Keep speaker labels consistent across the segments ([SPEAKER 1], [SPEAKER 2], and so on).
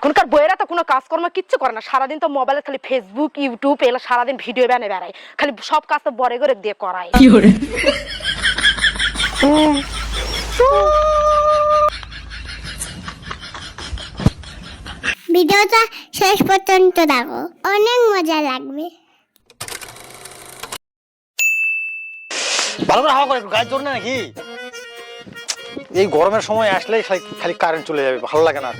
[SPEAKER 1] এখনকার বইয়েরা তো কোনো কাজকর্ম কিচ্ছু করে না। সারাদিন তো মোবাইলে খালি ফেসবুক ইউটিউব এগুলো সারাদিন ভিডিও বানে বেড়ায়। খালি সব কাজ তো বরে করে দিয়ে করায়।
[SPEAKER 2] ভিডিওটা শেষ পর্যন্ত দেখো। অনেক মজা লাগবে।
[SPEAKER 3] ভালো করে হাওয়া করে একটু গায়ে জোর না নাকি? এই গরমের সময় আসলেই খালি কারেন্ট চলে যাবে ভালো লাগে না।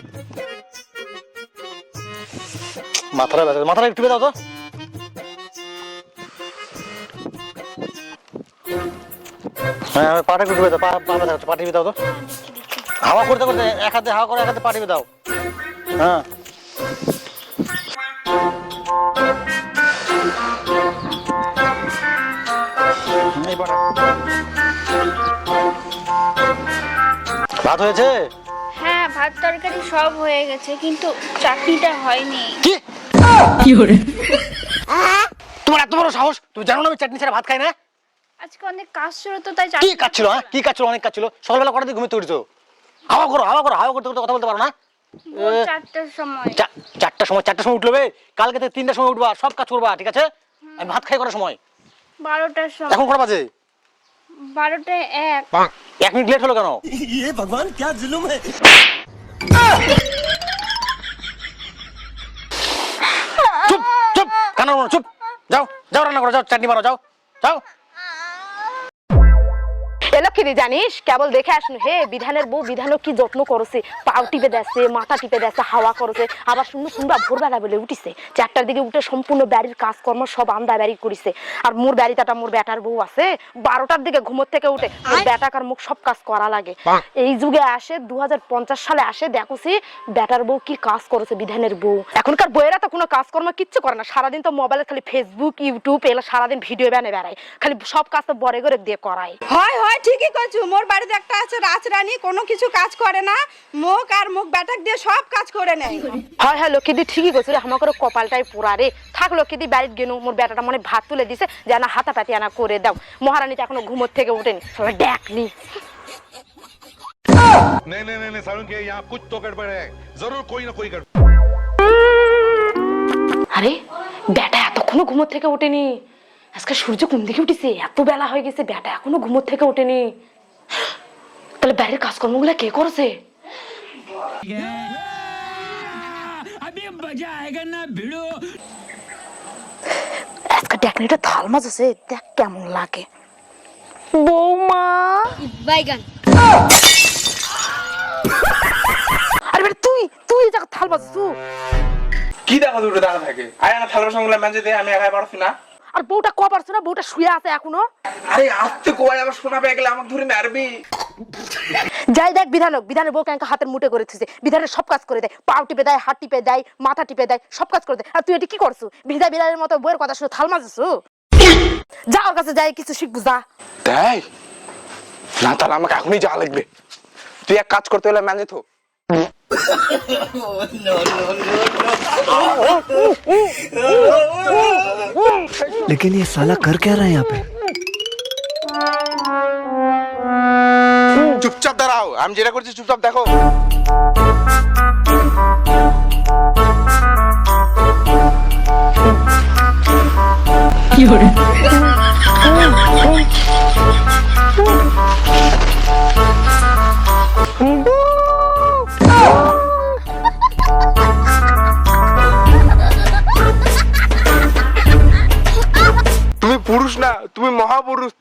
[SPEAKER 3] মাথাটা ব্যথা মাথাটা একটু দাও তো। হ্যাঁ পাটা একটু দাও পা পা ব্যথা করছে, পা দাও তো। হাওয়া করতে করতে এক হাতে হাওয়া করে এক হাতে পা টিপে দাও হ্যাঁ ভাত হয়েছে?
[SPEAKER 4] হ্যাঁ ভাত তরকারি সব হয়ে গেছে কিন্তু চাটনিটা হয়নি।
[SPEAKER 3] কি? কি তোমার এত বড় সাহস? তুমি জানো না আমি চাটনি ছাড়া ভাত খাই না?
[SPEAKER 4] আজকে অনেক কাজ ছিল তো তাই
[SPEAKER 3] কি কাজ ছিল হ্যাঁ? কি কাজ ছিল অনেক কাজ ছিল। সকালবেলা কটা দিয়ে ঘুমিয়ে উঠছো? হাওয়া করো হাওয়া করো হাওয়া করতে করতে কথা বলতে পারো না?
[SPEAKER 4] চারটার সময়।
[SPEAKER 3] চারটার সময় চারটার উঠলবে কালকে থেকে তিনটার সময় উঠবা সব কাজ করবা ঠিক আছে? আমি ভাত খাই করার সময়?
[SPEAKER 4] বারোটার সময়।
[SPEAKER 3] এখন কটা বাজে?
[SPEAKER 4] বারোটায় এক।
[SPEAKER 3] এক মিনিট লেট হলো কেন?
[SPEAKER 5] ভগবান ক্যা জুলুম হ্যাঁ
[SPEAKER 3] চুপ যাও যাও রান্না করো যাও চাটনি বানাও যাও যাও।
[SPEAKER 1] জানিস? কেবল দেখে আসনু। হে বিধানের বউ বিধানও কি যত্ন করছে? পাও টিপে দেছে মাথা টিপে দেছে হাওয়া করছে। আবার সুন্দর সুন্দর ভোরবেলা বলে উঠিছে। চারটার দিকে উঠে সম্পূর্ণ বাড়ির কাজকর্ম সব আন্দা বাড়ি করিছে। আর মোর বাড়িটাটা মোর বেটার বউ আছে। বারোটার দিকে ঘুমোর থেকে উঠে মোর বেটাকার মুখ সব কাজ করা লাগে। এই যুগে আসে দু হাজার পঞ্চাশ সালে আসে দেখছি বেটার বউ কি কাজ করেছে বিধানের বউ। এখনকার বইয়েরা তো কোনো কাজকর্ম কিচ্ছু করে না। সারাদিন তো মোবাইলে খালি ফেসবুক ইউটিউব এগুলো সারাদিন ভিডিও বানে বেড়ায়। খালি সব কাজ তো বরে করে দিয়ে করায়।
[SPEAKER 6] হয় হয় ঠিকই করছু মোর বাড়িতে একটা আছে রাজরানী কোনো কিছু কাজ করে না মুখ আর মুখ ব্যাটাক দিয়ে সব কাজ করে নেয়
[SPEAKER 1] হয় হয় লক্ষ্মীদি ঠিকই কইছিল আমাকে কপালটাই পুরা রে থাক লক্ষ্মীদি বাড়িতে গেনু মোর বেটাটা মনে ভাত তুলে দিছে যে না হাতা পাতি আনা করে দাও মহারানীটা এখনো ঘুমোর থেকে উঠেনি সবাই ডাকনি
[SPEAKER 7] नहीं नहीं नहीं नहीं सारुण के यहाँ कुछ तो गड़बड़ है जरूर कोई ना कोई गड़बड़
[SPEAKER 1] আরে বেটা এতক্ষণও ঘুমোর থেকে ওঠেনি আজকে সূর্য কোন দিকে উঠেছে? এত বেলা হয়ে গেছে বেটা এখনও ঘুমোর থেকে ওঠেনি। তাহলে বাড়ির কাজকর্মগুলো কে করেছে? আজকে ডেকনিটা থাল মাছ আছে দেখ কেমন লাগে। বৌমা।
[SPEAKER 2] বাইগান।
[SPEAKER 1] আরে বেটা তুই তুই জায়গা থাল মাছছু
[SPEAKER 8] কি দেখো দুটো দাঁড়া থাকে? আয় না থালার সঙ্গে মেজে দে আমি একাই পারছি না।
[SPEAKER 1] আর বউটা ক পারছ না বউটা শুয়ে আছে এখনও।
[SPEAKER 8] আরে আসতে কোয়াই আবার শোনা পেয়ে গেলে আমাকে ধরে মারবি?
[SPEAKER 1] যাই দেখ বিধানক বিধানের বউ ক্যাঙ্কা হাতের মুঠে করে থুছে বিধানের সব কাজ করে দেয়। পাও টিপে দেয় হাত টিপে দেয় মাথা টিপে দেয় সব কাজ করে দেয়। আর তুই এটা কি করছু? বিধা বিধানের মতো বউয়ের কথা শুনে থাল মাঝছু যা ওর কাছে যাই কিছু শিখব যা।
[SPEAKER 8] তাই না তাহলে আমাকে এখনই যাওয়া লাগবে। তুই এক কাজ করতে হলে মেজে তো
[SPEAKER 5] लेकिन ये साला कर क्या रहा है यहाँ पे
[SPEAKER 8] চুপচাপ দাঁড়াও আমি যেটা করছি চুপচাপ দেখো তুমি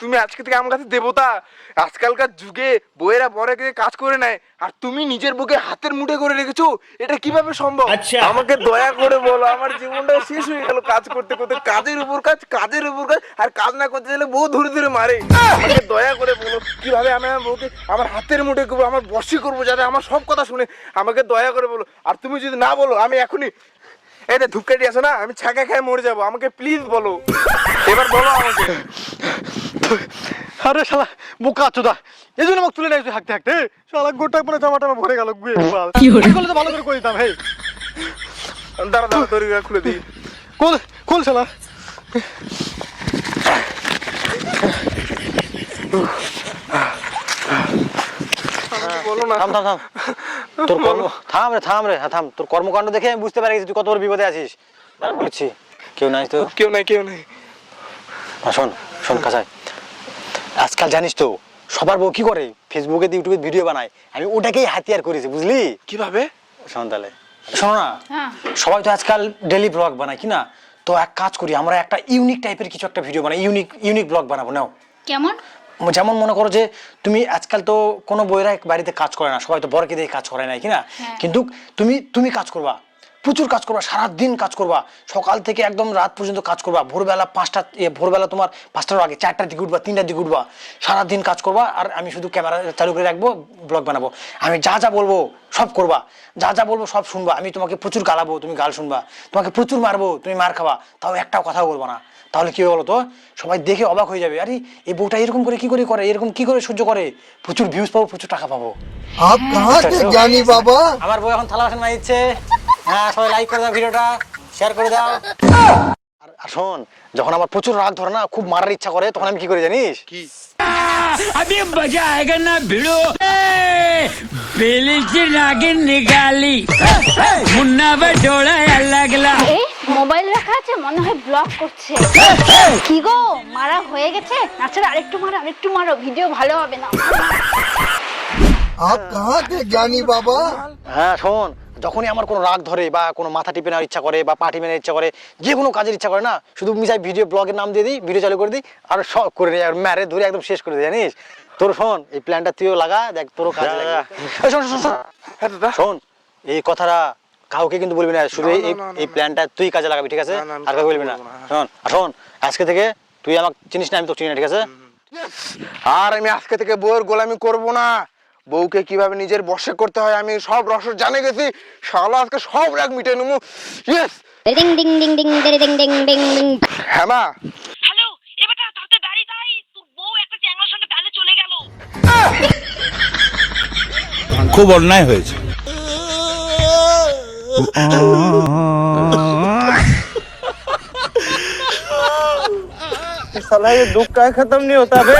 [SPEAKER 8] তুমি আজকে থেকে আমার কাছে দেবতা। আজকালকার যুগে বইয়েরা থেকে কাজ করে নেয় আর তুমি নিজের বুকে হাতের মুঠে করে রেখেছো এটা কীভাবে সম্ভব? আমাকে দয়া করে বলো আমার জীবনটা শেষ হয়ে গেল কাজ করতে করতে কাজের উপর কাজ কাজের উপর কাজ আর কাজ না করতে গেলে বউ ধরে ধরে মারে। আমাকে দয়া করে বলো কীভাবে আমি আমার বউকে আমার হাতের মুঠে করব আমার বসি করব যাতে আমার সব কথা শুনে আমাকে দয়া করে বলো। আর তুমি যদি না বলো আমি এখনই এই যে ধূপকাঠি আছে না আমি ছাকা খেয়ে মরে যাব আমাকে প্লিজ বলো। এবার বলো আমাকে।
[SPEAKER 3] আরে শালা বোকা চোদা এই জন্য আমাকে তুলে নিয়েছে হাঁকতে হাঁকতে শালা গোটা পরে জামা টামা ভরে গেল কি হলো? তো ভালো করে দিতাম
[SPEAKER 8] দাঁড়া দাঁড়া দড়ি খুলে দিই।
[SPEAKER 3] শালা?
[SPEAKER 8] না।
[SPEAKER 3] থাম থাম থাম। তোর কর্ম থাম রে থাম রে হ্যাঁ থাম। তোর কর্মকাণ্ড দেখে আমি বুঝতে পারি তুই কত বড় বিপদে আছিস। কেউ নাই তো?
[SPEAKER 8] কেউ নাই কেউ নাই।
[SPEAKER 3] শোন শোন কাছাই আজকাল জানিস তো সবার বউ কি করে? ফেসবুকে ইউটিউবে ভিডিও বানায়। আমি ওটাকেই হাতিয়ার করেছি বুঝলি?
[SPEAKER 8] কীভাবে?
[SPEAKER 3] শোন তাহলে। শোনো না
[SPEAKER 4] হ্যাঁ।
[SPEAKER 3] সবাই তো আজকাল ডেলি ব্লগ বানায় কি না? তো এক কাজ করি আমরা একটা ইউনিক টাইপের কিছু একটা ভিডিও বানাই ইউনিক ইউনিক ব্লগ বানাবো নাও।
[SPEAKER 4] কেমন?
[SPEAKER 3] যেমন মনে করো যে তুমি আজকাল তো কোনো বইরা বাড়িতে কাজ করে না সবাই তো বরকে দিয়ে কাজ করে না? কিনা
[SPEAKER 4] হ্যাঁ।
[SPEAKER 3] কিন্তু তুমি তুমি কাজ করবা। প্রচুর কাজ করবা সারাদিন কাজ করবা। সকাল থেকে একদম রাত পর্যন্ত কাজ করবা। ভোরবেলা পাঁচটা ভোরবেলা তোমার পাঁচটার আগে চারটার দিকে উঠবা তিনটার দিকে উঠবা। সারাদিন কাজ করবা আর আমি শুধু ক্যামেরা চালু করে রাখব ব্লগ বানাবো। আমি যা যা বলব সব করবা। যা যা বলব সব শুনবা। আমি তোমাকে প্রচুর গালাবো তুমি গাল শুনবা। তোমাকে প্রচুর মারবো তুমি মার খাবা। তাও একটাও কথা বলব না। তাহলে কী বলো তো সবাই দেখে অবাক হয়ে যাবে। আরে এই বউটা এরকম করে কি করে করে? এরকম কি করে সহ্য করে? প্রচুর ভিউজ পাবো প্রচুর টাকা পাবো।
[SPEAKER 5] আচ্ছা,
[SPEAKER 3] আমার বউ এখন থালা বাসন মাইছে হ্যাঁ সবাই লাইক করে দাও ভিডিওটা শেয়ার করে দাও। আর শোন যখন আমার প্রচুর রাগ ধরে না খুব মারার ইচ্ছা করে তখন আমি কি করি জানিস?
[SPEAKER 9] আমি না ভিড়ো নিগালি মুন্না বা
[SPEAKER 4] লাগলা মোবাইল রাখা আছে মনে হয় ব্লক করছে। কি গো মারা হয়ে গেছে? আচ্ছা আরেকটু মারো আরেকটু মারো ভিডিও ভালো হবে না।
[SPEAKER 5] আপ কাহা বাবা?
[SPEAKER 3] হ্যাঁ শোন যখনই আমার কোনো রাগ ধরে বা কোনো মাথা টিপে নেওয়ার ইচ্ছা করে বা পা টিপে নেওয়ার ইচ্ছা করে যে কোনো কাজের ইচ্ছা করে না শুধু মিশাই ভিডিও ব্লগের নাম দিয়ে দিই ভিডিও চালু করে দিই আর সব করে নিই আর ম্যারে ধরে একদম শেষ করে দিই জানিস? তোর শোন এই প্ল্যানটা তুইও লাগা দেখ তোরও কাজ শোন, শোন, শোন,
[SPEAKER 8] হ্যাঁ দাদা।
[SPEAKER 3] শোন এই কথাটা কাউকে কিন্তু বলবি না শুধু এই প্ল্যানটা তুই কাজে লাগাবি ঠিক আছে? আর কাউকে বলবি না।
[SPEAKER 8] হ্যাঁ।
[SPEAKER 3] শোন আর শোন আজকে থেকে তুই আমাকে চিনিস না আমি তো চিনি না ঠিক আছে?
[SPEAKER 8] আর আমি আজকে থেকে বউয়ের গোলামি করব না। বউকে কিভাবে নিজের বশে করতে হয় আমি সব রসদ জানে গেছি শালা আজকে সব রাগ মিটে নেবো yes
[SPEAKER 2] ding ding ding ding ding ding ding ding
[SPEAKER 8] হ্যাঁ মা
[SPEAKER 1] হ্যালো এবারটা তাতে দাঁড়িয়ে দাঁড়াই তোর বউ একটা চ্যাংলার সঙ্গে তাহলে চলে গেল
[SPEAKER 9] খুব অন্যায় হয়েছে
[SPEAKER 3] साला ये दुख का खत्म नहीं होता बे